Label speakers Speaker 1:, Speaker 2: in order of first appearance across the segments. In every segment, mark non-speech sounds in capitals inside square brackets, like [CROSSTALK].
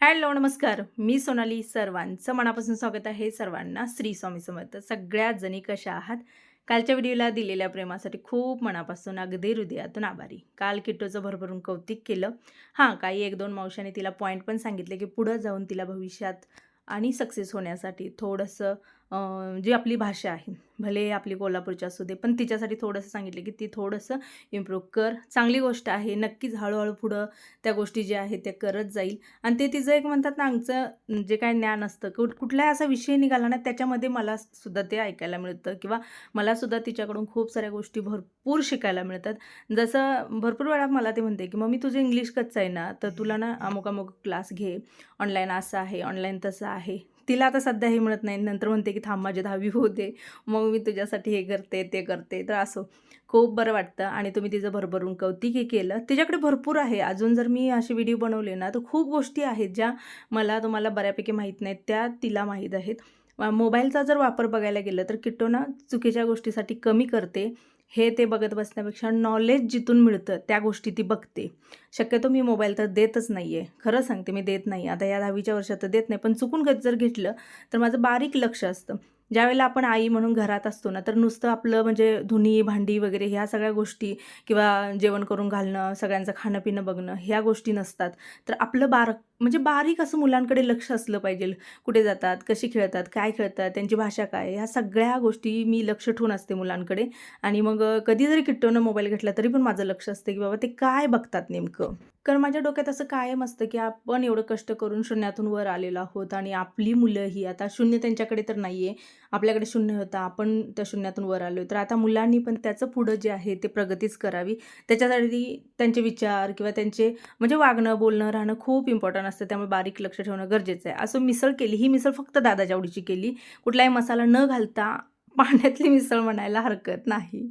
Speaker 1: Hello नमस्कार. मी सोनाली सर्वांचं मनापासून स्वागत आहे सर्वांना श्री स्वामी समर्थ. सगळ्यात जणी कशा आहात? कालच्या व्हिडिओला दिलेल्या प्रेमासाठी खूप मनापासून अगदी हृदयातून आभारी. काल किट्टोचं भरभरून कौतिक केलं. हां काही एक दोन मावशाने तिला पॉईंट पण सांगितले की पुढं जाऊन तिला भविष्यात आणि सक्सेस होण्यासाठी थोडंसं जी आपली भाषा आहे भले आपली कोल्हापूरची असू दे पण तिच्यासाठी थोडंसं सांगितलं की ती थोडंसं इम्प्रूव्ह कर. चांगली गोष्ट आहे नक्कीच हळूहळू पुढं त्या गोष्टी ज्या आहेत त्या करत जाईल. आणि ते तिचं एक म्हणतात ना आमचं जे काय ज्ञान असतं कुठ कुठलाही असा विषय निघाला ना त्याच्यामध्ये मला सुद्धा ते ऐकायला मिळतं. किंवा मला सुद्धा तिच्याकडून खूप साऱ्या गोष्टी भरपूर शिकायला मिळतात. जसं भरपूर वेळा मला ते म्हणते की मग मी तुझं इंग्लिश कच्चं आहे ना तर तुला ना अमुक अमुक क्लास घे. ऑनलाईन असं आहे ऑनलाईन तसं आहे. तिला आता सध्या हे मिळत नाही. नंतर म्हणते की थांब माझी दहावी होते मग मी तुझ्यासाठी हे करते ते करते. तर असो खूप बरं वाटतं आणि तुम्ही तिचं भरभरून कौतिकही केलं. तिच्याकडे भरपूर आहे. अजून जर मी असे व्हिडिओ बनवले ना तर खूप गोष्टी आहेत ज्या मला तुम्हाला बऱ्यापैकी माहीत नाहीत. त्या तिला माहीत आहेत. मोबाईलचा जर वापर बघायला गेलं तर किट्टो ना चुकीच्या गोष्टीसाठी कमी करते. हे ते बघत बसण्यापेक्षा नॉलेज जिथून मिळतं त्या गोष्टी ती बघते. शक्यतो मी मोबाईल तर देतच नाही आहे खरं सांगते मी देत नाही. आता या दहावीच्या वर्षात तर देत नाही. पण चुकून कधी जर घेतलं तर माझं बारीक लक्ष असतं. ज्यावेळेला आपण आई म्हणून घरात असतो ना तर नुसतं आपलं म्हणजे धुनी भांडी वगैरे ह्या सगळ्या गोष्टी किंवा जेवण करून घालणं सगळ्यांचं खाणं पिणं बघणं ह्या गोष्टी नसतात. तर आपलं बार म्हणजे बारीक असं मुलांकडे लक्ष असलं पाहिजे. कुठे जातात कशी खेळतात काय खेळतात त्यांची भाषा काय ह्या सगळ्या गोष्टी मी लक्ष ठेवून असते मुलांकडे. आणि मग कधी जरी किट्टोनं मोबाईल घेतला तरी पण माझं लक्ष असतं की बाबा ते काय बघतात नेमकं. कारण माझ्या डोक्यात असं कायम असतं की आपण एवढं कष्ट करून शून्यातून वर आलेलो आहोत आणि आपली मुलं ही आता शून्य त्यांच्याकडे तर नाही आहे आपल्याकडे शून्य होतं आपण त्या शून्यातून वर आलो तर आता मुलांनी पण त्याचं पुढं जे आहे ते प्रगतीच करावी. त्याच्यासाठी त्यांचे विचार किंवा त्यांचे म्हणजे वागणं बोलणं राहणं खूप इम्पॉर्टंट असतं. त्यामुळे बारीक लक्ष ठेवणं गरजेचं आहे असं मिसळ केली ही मिसळ फक्त दादाच्या आवडीची केली. कुठलाही मसाला न घालता पाण्यातली मिसळ म्हणायला हरकत नाही.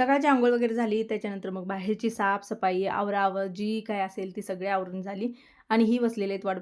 Speaker 1: सकाळची आंघोळ वगैरे झाली त्याच्यानंतर मग बाहेरची साफसफाई आवरावर जी काय असेल ती सगळी आवरून झाली. आणि ही बसलेले आहेत वाट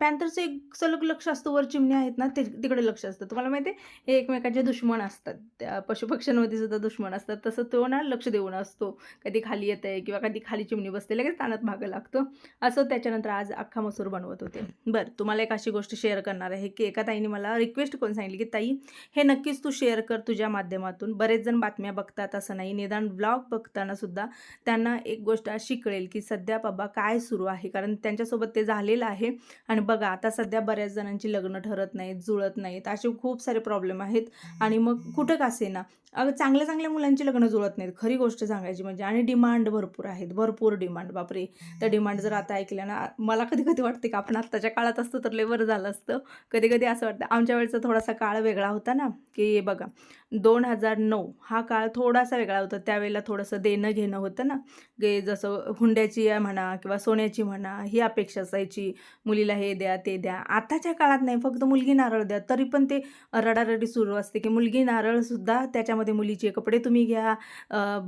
Speaker 1: पॅन्थरचं एक सलग लक्ष असतं वर चिमणी आहेत ना ते तिकडे लक्ष असतं. तुम्हाला माहिती आहे हे एकमेकांचे दुश्मन असतात. त्या पशुपक्ष्यांमध्ये सुद्धा दुश्मन असतात. तसं तो ना लक्ष देऊन असतो. कधी खाली येत आहे किंवा कधी खाली चिमणी बसते लगेच ताणात भागं लागतं. असं त्याच्यानंतर आज अख्खा मसूर बनवत होते. बरं तुम्हाला एक अशी गोष्ट शेअर करणार आहे की एका ताईने मला रिक्वेस्ट करून सांगितली की ताई हे नक्कीच तू शेअर कर तुझ्या माध्यमातून. बरेच जण बातम्या बघतात असं नाही. निदान ब्लॉग बघताना सुद्धा त्यांना एक गोष्ट अशी कळेल की सध्या बाबा काय सुरू आहे. कारण त्यांच्यासोबत ते झालेलं आहे. आणि बघा आता सध्या बऱ्याच जणांची लग्न ठरत नाहीत जुळत नाहीत. असे खूप सारे प्रॉब्लेम आहेत. आणि मग कुठं का असेना अगं चांगल्या चांगल्या मुलांची लग्न जुळत नाहीत. खरी गोष्ट सांगायची म्हणजे आणि डिमांड भरपूर आहेत. भरपूर डिमांड बापरे. त्या डिमांड जर आता ऐकल्या ना मला कधी कधी वाटते का आपण आत्ताच्या काळात असतो तर लेवर झालं असतं. कधी कधी असं वाटतं आमच्या वेळेचा थोडासा काळ वेगळा होता ना की बघा दोन हजार नऊ हा काळ थोडासा वेगळा होता. त्यावेळेला थोडंसं देणं घेणं होतं ना. गे जसं हुंड्याची म्हणा किंवा सोन्याची म्हणा ही अपेक्षा असायची. मुलीला हे द्या ते द्या. आताच्या काळात नाही फक्त मुलगी नारळ द्या. तरी पण ते रडारडी सुरू असते की मुलगी नारळसुद्धा त्याच्यामध्ये मुलीचे कपडे तुम्ही घ्या.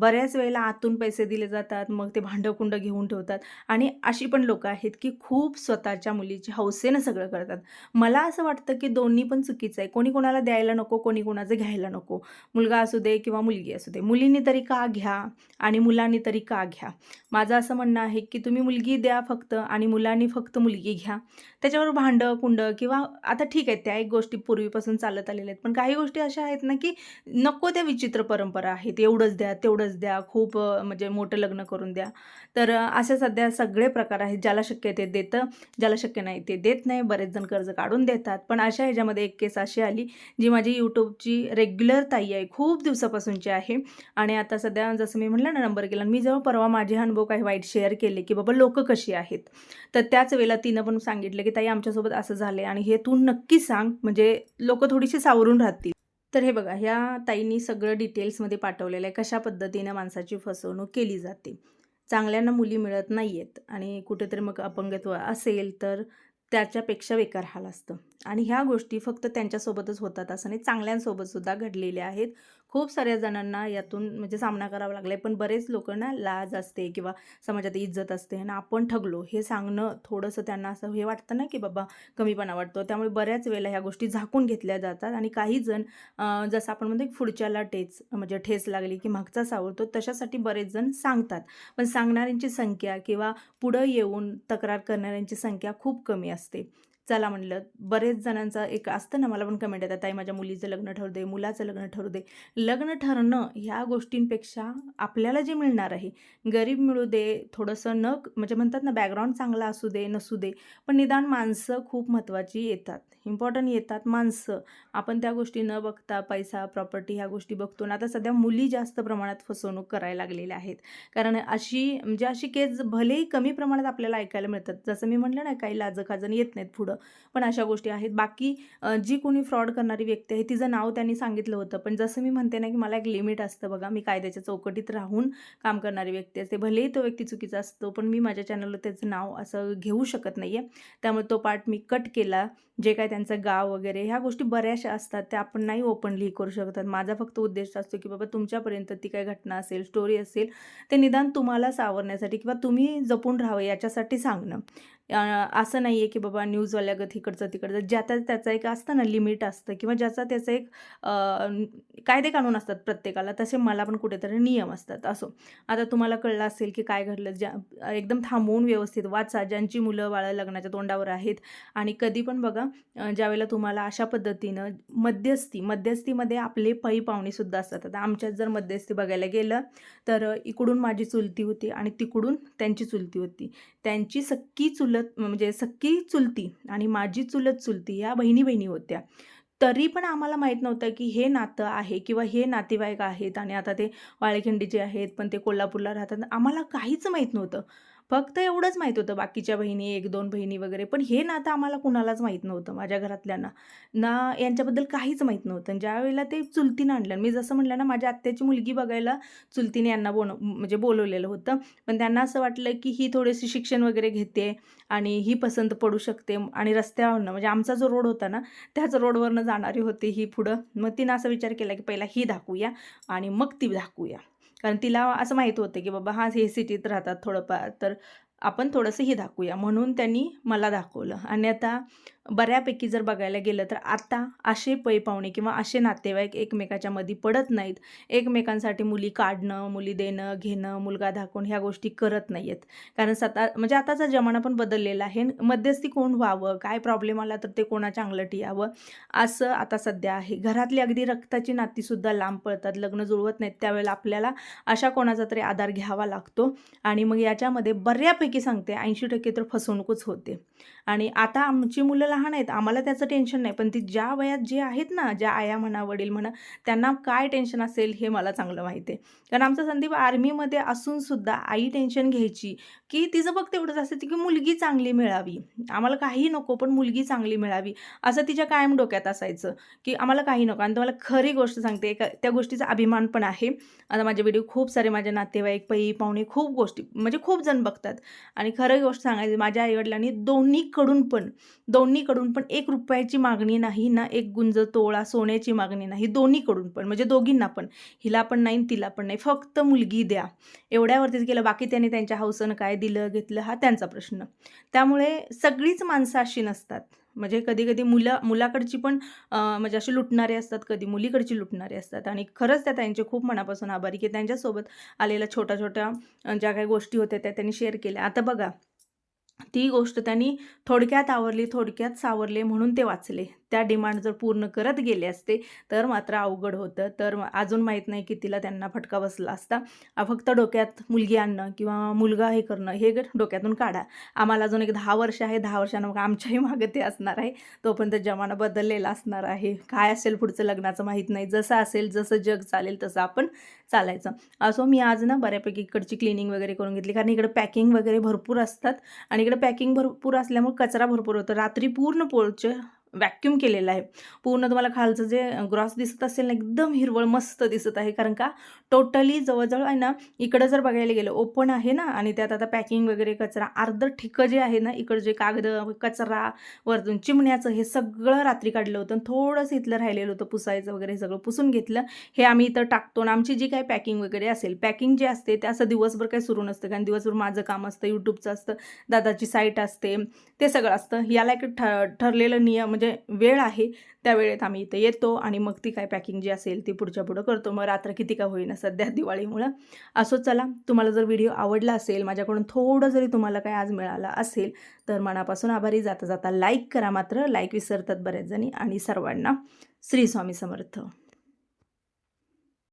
Speaker 1: बऱ्याच वेळेला आतून पैसे दिले जातात मग ते भांडकुंड घेऊन ठेवतात. आणि अशी पण लोकं आहेत की खूप स्वतःच्या मुलीची हौसेनं सगळं करतात. मला असं वाटतं की दोन्ही पण चुकीचं आहे. कोणी कोणाला द्यायला नको कोणी कोणाचं घ्यायला नको. मुलगा असू दे किंवा मुलगी असू दे. मुलींनी तरी का घ्या आणि मुलांनी तरी का घ्या? माझं असं म्हणणं आहे की तुम्ही मुलगी द्या फक्त आणि मुलांनी आणि फक्त मुलगी घ्या. त्याच्यावर भांडं कुंडं किंवा आता ठीक आहे त्या एक गोष्टी पूर्वीपासून चालत आलेल्या आहेत. पण काही गोष्टी अशा आहेत ना की नको त्या विचित्र परंपरा आहेत. एवढंच द्या तेवढंच द्या खूप म्हणजे मोठं लग्न करून द्या. तर असे सध्या सगळे प्रकार आहेत. ज्याला शक्य आहे ते देतं ज्याला शक्य नाही ते देत नाही. बरेच जण कर्ज काढून देतात. पण अशा ह्याच्यामध्ये एक केस अशी आली जी माझी यूट्यूबची रेग्युलर ताई आहे. खूप दिवसापासूनची आहे. आणि आता सध्या जसं मी म्हटलं ना नंबर केला. मी जेव्हा परवा माझे अनुभव काही वाईट शेअर केले की बाबा लोक कशी आहेत? तर त्याच वेळेला तिनं पण सांगितलं की ताई आमच्यासोबत असं झालं आणि हे तू नक्की सांग म्हणजे लोक थोडीशी सावरून राहतील. तर हे बघा ह्या ताईंनी सगळं डिटेल्समध्ये पाठवलेलं आहे कशा पद्धतीनं माणसाची फसवणूक केली जाते. चांगल्यांना मुली मिळत नाही आहेत आणि कुठेतरी मग अपंगत्व असेल तर त्याच्यापेक्षा बेकार हाल असतं. आणि ह्या गोष्टी फक्त त्यांच्यासोबतच होतात असं नाही चांगल्यांसोबतसुद्धा घडलेल्या आहेत. खूप साऱ्या जणांना यातून म्हणजे सामना करावा लागला आहे पण बरेच लोकांना लाज असते किंवा समाजात इज्जत असते आणि आपण ठगलो हे सांगणं थोडंसं त्यांना असं हे वाटतं ना की बाबा कमीपणा वाटतो. त्यामुळे बऱ्याच वेळेला ह्या गोष्टी झाकून घेतल्या जातात आणि काही जण जसं आपण म्हणतो की पुढच्याला टेच म्हणजे ठेस लागली की मागचा सावरतो तशासाठी बरेच जण सांगतात. पण सांगणाऱ्यांची संख्या किंवा पुढं येऊन तक्रार करणाऱ्यांची संख्या खूप कमी असते. चला म्हणलं बरेच जणांचं एक असतं ना मला पण कमेंट येतात ताई माझ्या मुलीचं लग्न ठरू दे मुलाचं लग्न ठरू दे. लग्न ठरणं ह्या गोष्टींपेक्षा आपल्याला जे मिळणार आहे गरीब मिळू दे थोडंसं न म्हणजे म्हणतात ना बॅकग्राऊंड चांगला असू दे नसू दे पण निदान माणसं खूप महत्त्वाची येतात. इम्पॉर्टंट येतात माणसं. आपण त्या गोष्टी न बघता पैसा प्रॉपर्टी ह्या गोष्टी बघतो ना आता सध्या मुली जास्त प्रमाणात फसवणूक करायला लागलेल्या आहेत. कारण अशी म्हणजे अशी केस भलेही कमी प्रमाणात आपल्याला ऐकायला मिळतात. जसं मी म्हटलं ना काही लाजखाजण येत नाहीत पुढं. पण अशा गोष्टी आहेत. बाकी जी कोणी फ्रॉड करणारी व्यक्ती आहे तिचं नाव त्यांनी सांगितलं होतं. पण जसं मी म्हणते ना की मला एक लिमिट असतं बघा. मी कायद्याच्या चौकटीत राहून काम करणारी व्यक्ती असते. भलेही तो व्यक्ती चुकीचा असतो पण मी माझ्या चॅनलवर त्याचं नाव असं घेऊ शकत नाही आहे त्यामुळे तो पार्ट मी कट केला. जे काय त्यांचं गाव वगैरे ह्या गोष्टी बऱ्याचशा असतात त्या आपण नाही ओपनली करू शकतात माझा फक्त उद्देश असतो की बाबा तुमच्यापर्यंत ती काही घटना असेल स्टोरी असेल ते निदान तुम्हाला सावरण्यासाठी किंवा तुम्ही जपून राहावं याच्यासाठी सांगणं. असं नाही आहे की बाबा न्यूजवाल्यागत इकडचं तिकडचं. ज्याचा त्याचा एक असतं ना लिमिट असतं किंवा ज्याचा त्याचा एक कायदे कानून असतात प्रत्येकाला तसे मला पण कुठेतरी नियम असतात. असो. आता तुम्हाला कळलं असेल की काय घडलं ज्या एकदम थांबवून व्यवस्थित वाचा. ज्यांची मुलं बाळं लग्नाच्या तोंडावर आहेत आणि कधी पण बघा ज्यावेळेला तुम्हाला अशा पद्धतीनं मध्यस्थी मध्यस्थीमध्ये आपले पै पाहुणेसुद्धा असतात. आता आमच्यात जर मध्यस्थी बघायला गेलं तर इकडून माझी चुलती होती आणि तिकडून त्यांची चुलती होती. त्यांची सक्की चुलत म्हणजे सक्की चुलती आणि माझी चुलत चुलती या बहिणी बहिणी होत्या. तरी पण आम्हाला माहीत नव्हतं की हे नातं आहे किंवा हे नातेवाईक आहेत आणि आता ते वाळेखिंडीचे आहेत पण ते कोल्हापूरला राहतात आम्हाला काहीच माहीत नव्हतं. फक्त एवढंच माहीत होतं बाकीच्या बहिणी एक दोन बहिणी वगैरे. पण हे नातं आम्हाला कुणालाच माहीत नव्हतं माझ्या घरातल्यांना. ना यांच्याबद्दल काहीच माहीत नव्हतं. ज्यावेळेला ते चुलतीनं आणलं मी जसं म्हटलं ना माझ्या आत्याची मुलगी बघायला चुलतीने यांना बोन म्हणजे बोलवलेलं होतं. पण त्यांना असं वाटलं की ही थोडीशी शिक्षण वगैरे घेते आणि ही पसंत पडू शकते आणि रस्त्यावरनं म्हणजे आमचा जो रोड होता ना त्याच रोडवरनं जाणारी होती ही पुढं. मग तिनं असा विचार केला की पहिला ही दाखवूया आणि मग ती दाखवूया. कारण तिला असं माहीत होतं की बाबा हा हे सिटीत राहतात थोडंफार तर आपण थोडंसं हे दाखवूया. म्हणून त्यांनी मला दाखवलं. आणि आता बऱ्यापैकी जर बघायला गेलं तर आता असे पै पाहुणे किंवा असे नातेवाईक एकमेकाच्या मध्ये पडत नाहीत. एकमेकांसाठी मुली काढणं मुली देणं घेणं मुलगा दाखवून ह्या गोष्टी करत नाही आहेत कारण सता म्हणजे आताचा जमाना पण बदललेला आहे. मध्यस्थी कोण व्हावं? काय प्रॉब्लेम आला तर ते कोणाच्या अंगलटी यावं? असं आता सध्या आहे. घरातली अगदी रक्ताची नातीसुद्धा लांब पळतात. लग्न जुळवत नाहीत. त्यावेळेला आपल्याला अशा कोणाचा तरी आधार घ्यावा लागतो. आणि मग याच्यामध्ये बऱ्यापैकी सांगते ऐंशी टक्के तर फसवणूकच होते. आणि आता आमची मुलं लहान आहेत आम्हाला त्याचं टेन्शन नाही. पण ती ज्या वयात जे आहेत ना ज्या आया म्हणा वडील म्हणा त्यांना काय टेन्शन असेल हे मला चांगलं माहिती आहे. कारण आमचा संदीप आर्मीमध्ये असूनसुद्धा आई टेन्शन घ्यायची की तिचं फक्त एवढंच असतं की मुलगी चांगली मिळावी. आम्हाला काही नको पण मुलगी चांगली मिळावी. असं तिच्या कायम डोक्यात असायचं की आम्हाला काही नको. आणि तुम्हाला खरी गोष्ट सांगते एका त्या गोष्टीचा अभिमान पण आहे. आता माझे व्हिडिओ खूप सारे माझे नातेवाईक पै पाहुणे खूप गोष्टी म्हणजे खूप जण बघतात. आणि खरं गोष्ट सांगायची माझ्या आईवडिलांनी दोन्हीकडून पण दोन्ही दोन्हीकडून पण एक रुपयाची मागणी नाही ना एक गुंज तोळा सोन्याची मागणी नाही दोन्हीकडून पण म्हणजे दोघींना पण. हिला पण नाही तिला पण नाही. फक्त मुलगी द्या. एवढ्यावरतीच गेलं. बाकी त्यांनी त्यांच्या हौसनं काय दिलं घेतलं हा त्यांचा प्रश्न. त्यामुळे सगळीच माणसं अशी नसतात. म्हणजे कधी कधी मुलं मुलाकडची पण म्हणजे अशी लुटणारे असतात कधी मुलीकडची लुटणारे असतात. आणि खरंच त्या त्यांचे खूप मनापासून आभारी की त्यांच्यासोबत आलेल्या छोट्या छोट्या ज्या काही गोष्टी होत्या त्या त्यांनी शेअर केल्या. आता बघा ती गोष्ट त्यांनी थोडक्यात आवरली थोडक्यात सावरले म्हणून ते वाचले. त्या डिमांड जर पूर्ण करत गेले असते तर मात्र अवघड होतं. तर अजून माहीत नाही की तिला त्यांना फटका बसला असता. फक्त डोक्यात मुलगी आणणं किंवा मुलगा हे करणं हे ग- डोक्यातून काढा. आम्हाला अजून एक दहा वर्ष आहे दहा वर्षानं मग आमच्याही मागे ते असणार आहे. तोपर्यंत जमाना बदललेला असणार आहे. काय असेल पुढचं लग्नाचं माहीत नाही. जसं असेल जसं जग चालेल तसं आपण चालायचं. असो मी आज ना बऱ्यापैकी इकडची क्लिनिंग वगैरे करून घेतली. कारण इकडे पॅकिंग वगैरे भरपूर असतात. आणि इकडे पॅकिंग भरपूर असल्यामुळे कचरा भरपूर होतो. रात्री पूर्ण पोळचं व्हॅक्युम केलेलं आहे. पूर्ण तुम्हाला खालचं जे ग्रॉस दिसत असेल ना एकदम हिरवळ मस्त दिसत आहे. कारण का टोटली जवळजवळ आहे ना इकडं जर बघायला गेलं ओपन आहे ना आणि त्यात आता पॅकिंग वगैरे कचरा अर्धं ठिकं जे आहे ना इकडं जे कागद कचरा वरतून चिमण्याचं हे सगळं रात्री काढलं होतं. आणि थोडंसं इथलं राहिलेलं होतं पुसायचं वगैरे हे सगळं पुसून घेतलं. हे आम्ही इथं टाकतो आणि आमची जी काही पॅकिंग वगैरे असेल पॅकिंग जे असते ते असं दिवसभर काही सुरू नसतं. कारण दिवसभर माझं काम असतं यूट्यूबचं असतं दादाची साईट असते ते सगळं असतं. याला एक ठ ठरलेलं नियम म्हणजे म्हणजे वेळ आहे त्या वेळेत आम्ही इथे येतो आणि मग ती काय पॅकिंग जी असेल ती पुढच्या पुढं करतो. मग रात्र किती का होईना सध्या [LAUGHS] दिवाळीमुळं. असो चला तुम्हाला जर व्हिडिओ आवडला असेल माझ्याकडून थोडं जरी तुम्हाला काय आज मिळालं असेल तर मनापासून आभारी. जाता जाता लाईक करा मात्र. लाईक विसरतात बऱ्याच जणी आणि सर्वांना. श्री स्वामी समर्थ.